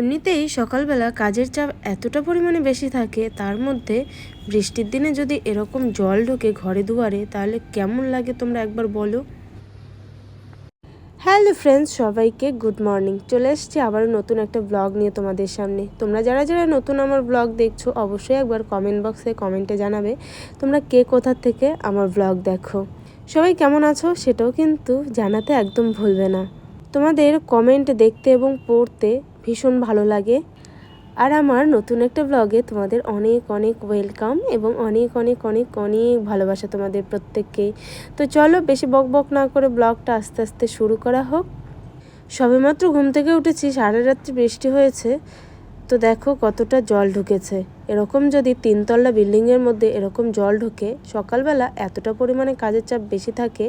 এমনিতেই সকালবেলা কাজের চাপ এতটা পরিমাণে বেশি থাকে, তার মধ্যে বৃষ্টির দিনে যদি এরকম জল ঢোকে ঘরে দুয়ারে, তাহলে কেমন লাগে তোমরা একবার বলো? হ্যালো ফ্রেন্ডস, সবাইকে গুড মর্নিং। চলে এসছি আবারও নতুন একটা ব্লগ নিয়ে তোমাদের সামনে। তোমরা যারা যারা নতুন আমার ব্লগ দেখছ, অবশ্যই একবার কমেন্ট বক্সে কমেন্টে জানাবে, তোমরা কে কোথা থেকে আমার ব্লগ দেখো। সবাই কেমন আছো? সেটাও কিন্তু জানাতে একদম ভুলবে না। তোমাদের কমেন্ট দেখতে এবং পড়তে ভীষণ ভালো লাগে। আর আমার নতুন একটা ব্লগে তোমাদের অনেক অনেক ওয়েলকাম এবং অনেক অনেক অনেক অনেক ভালোবাসা তোমাদের প্রত্যেককেই। তো চলো বেশি বক বক না করে ব্লগটা আস্তে আস্তে শুরু করা হোক। সবেমাত্র ঘুম থেকে উঠেছি, সারা রাত্রি বৃষ্টি হয়েছে। তো দেখো কতটা জল ঢুকেছে। এরকম যদি তিনতলা বিল্ডিংয়ের মধ্যে এরকম জল ঢোকে, সকালবেলা এতটা পরিমাণে কাজের চাপ বেশি থাকে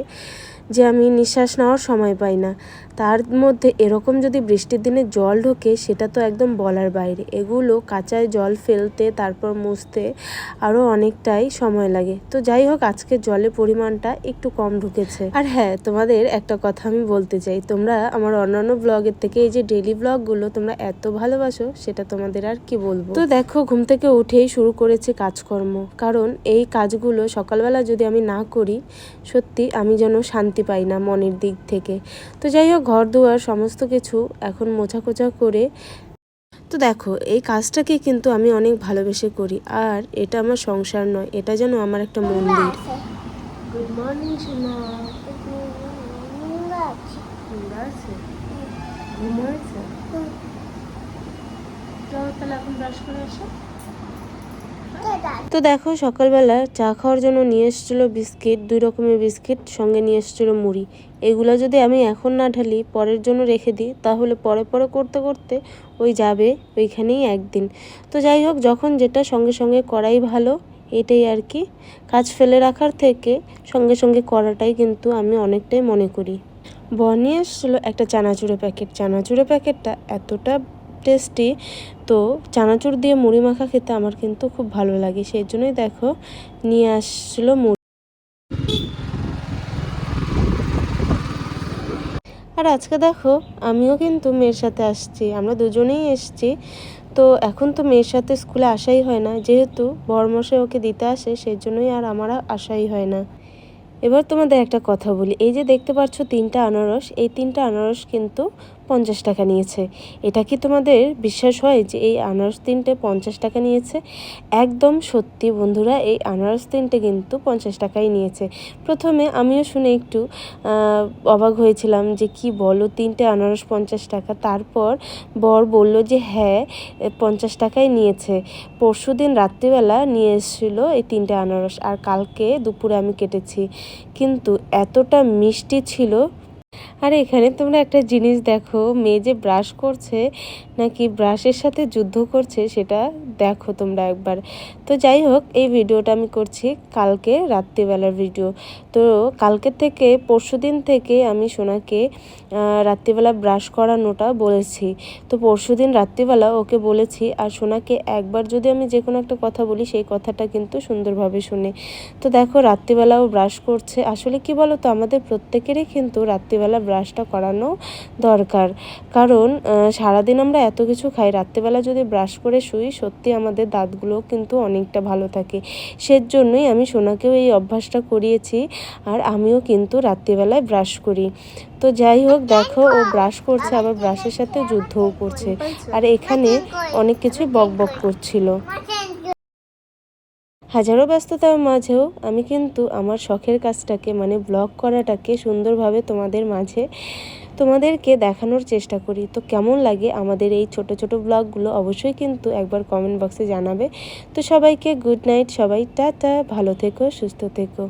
যে আমি নিঃশ্বাস নেওয়ার সময় পাই না। তার মধ্যে এরকম যদি বৃষ্টির দিনে জল ঢোকে, সেটা তো একদম বলার বাইরে। এগুলো কাঁচায় জল ফেলতে, তারপর মুছতে আরও অনেকটাই সময় লাগে। তো যাই হোক, আজকে জলের পরিমাণটা একটু কম ঢুকেছে। আর হ্যাঁ তোমাদের একটা কথা আমি বলতে চাই। তোমরা আমার অন্যান্য ব্লগের থেকে এই যে ডেলি ব্লগগুলো তোমরা এত ভালোবাসো, সেটা তোমাদের আর কি বলব? তো দেখো, ঘুম থেকে উঠেই শুরু করেছি কাজকর্ম। কারণ এই কাজগুলো সকালবেলা যদি আমি না করি, সত্যি আমি যেন শান্তি পাই না মনের দিক থেকে। তো যাই হোক ঘর দুয়ার সমস্ত কিছু এখন মোছা কোছা করে তো দেখো এই কাজটাকে কিন্তু আমি অনেক ভালোবেসে করি। আর এটা আমার সংসার নয় এটা যেন আমার একটা মন্দির। গুড মর্নিং সোনা ঘুমাচ্ছে তাহলে এখন ব্রাশ করে আসো। তো দেখো, সকালবেলা চা খাওয়ার জন্য নিয়ে এসেছিল বিস্কিট, দুই রকমের বিস্কিট, সঙ্গে নিয়ে এসেছিল মুড়ি। এগুলো যদি আমি এখন না ঢালি, পরের জন্য রেখে দিই, তাহলে পরে পরে করতে করতে ওই যাবে ওইখানেই একদিন। তো যাই হোক, যখন যেটা সঙ্গে সঙ্গে করাই ভালো, এটাই আর কি। কাজ ফেলে রাখার থেকে সঙ্গে সঙ্গে করাটাই কিন্তু আমি অনেকটাই মনে করি। বর নিয়ে এসেছিল একটা চানাচুরের প্যাকেট। চানাচুরের প্যাকেটটা এতটা টেস্টি তো চানাচুর দিয়ে মুড়ি মাখা খেতে আমার কিন্তু খুব ভালো লাগে, সেই জন্যই দেখো নিয়ে আসছিল মুড়ি। আর আজকে দেখো আমিও কিন্তু মেয়ের সাথে আসছি, আমরা দুজনেই এসছি। তো এখন তো মেয়ের সাথে স্কুলে আসাই হয় না, যেহেতু বরমশাই ওকে দিতে আসে, সেই জন্যই আর আমার আসাই হয় না। এবার তোমাদের একটা কথা বলি, এই যে দেখতে পাচ্ছ তিনটা আনারস, এই তিনটা আনারস কিন্তু পঞ্চাশ টাকা নিয়েছে। এটা কি তোমাদের বিশ্বাস হয় যে এই আনারস তিনটে পঞ্চাশ টাকা নিয়েছে? একদম সত্যি বন্ধুরা, এই আনারস তিনটে কিন্তু পঞ্চাশ টাকাই নিয়েছে। প্রথমে আমিও শুনে একটু অবাক হয়েছিলাম যে কি বলো তিনটে আনারস পঞ্চাশ টাকা? তারপর বর বলল যে হ্যাঁ পঞ্চাশ টাকাই নিয়েছে। পরশু দিন রাত্রিবেলা নিয়ে এসেছিল এই তিনটে আনারস, আর কালকে দুপুরে আমি কেটেছি। কিন্তু এতটা মিষ্টি ছিল আর এখানে তোমরা একটা জিনিস দেখো, মেয়ে যে ব্রাশ করছে নাকি ব্রাশের সাথে যুদ্ধ করছে সেটা দেখো তোমরা একবার। তো যাই হোক, এই ভিডিওটা আমি করছি কালকে রাত্রিবেলার ভিডিও। তো কালকে থেকে, পরশু দিন থেকে আমি সোনাকে রাত্রিবেলা ব্রাশ করানোটা বলেছি। তো পরশু দিন রাত্রিবেলা ওকে বলেছি, আর সোনাকে একবার যদি আমি যে কোনো একটা কথা বলি, সেই কথাটা কিন্তু সুন্দরভাবে শুনে। তো দেখো, রাত্রিবেলাও ব্রাশ করছে। আসলে কি বলো তো আমাদের প্রত্যেকেরই কিন্তু রাত্রিবেলা ব্রাশটা করানো দরকার। কারণ সারাদিন আমরা এত কিছু খাই, রাত্রিবেলা যদি ব্রাশ করে শুই, সত্যি আমাদের দাঁতগুলো কিন্তু অনেকটা ভালো থাকে। সেজন্যই আমি সোনাকেও এই অভ্যাসটা করিয়েছি, আর আমিও কিন্তু রাত্রিবেলায় ব্রাশ করি। তো যাই হোক, দেখো, ও ব্রাশ করছে, আবার ব্রাশের সাথে যুদ্ধও করছে। আর এখানে অনেক কিছুই বক বক করছিল। হাজারো ব্যস্ততার মাঝেও আমি কিন্তু আমার শখের কাজটাকে মানে ব্লগ করাটাকে সুন্দরভাবে তোমাদের মাঝে তোমাদেরকে দেখানোর চেষ্টা করি। তো কেমন লাগে আমাদের এই ছোট ছোট ব্লগগুলো অবশ্যই কিন্তু একবার কমেন্ট বক্সে জানাবে। তো সবাইকে গুড নাইট সবাই টাটা, ভালো থেকো, সুস্থ থেকো।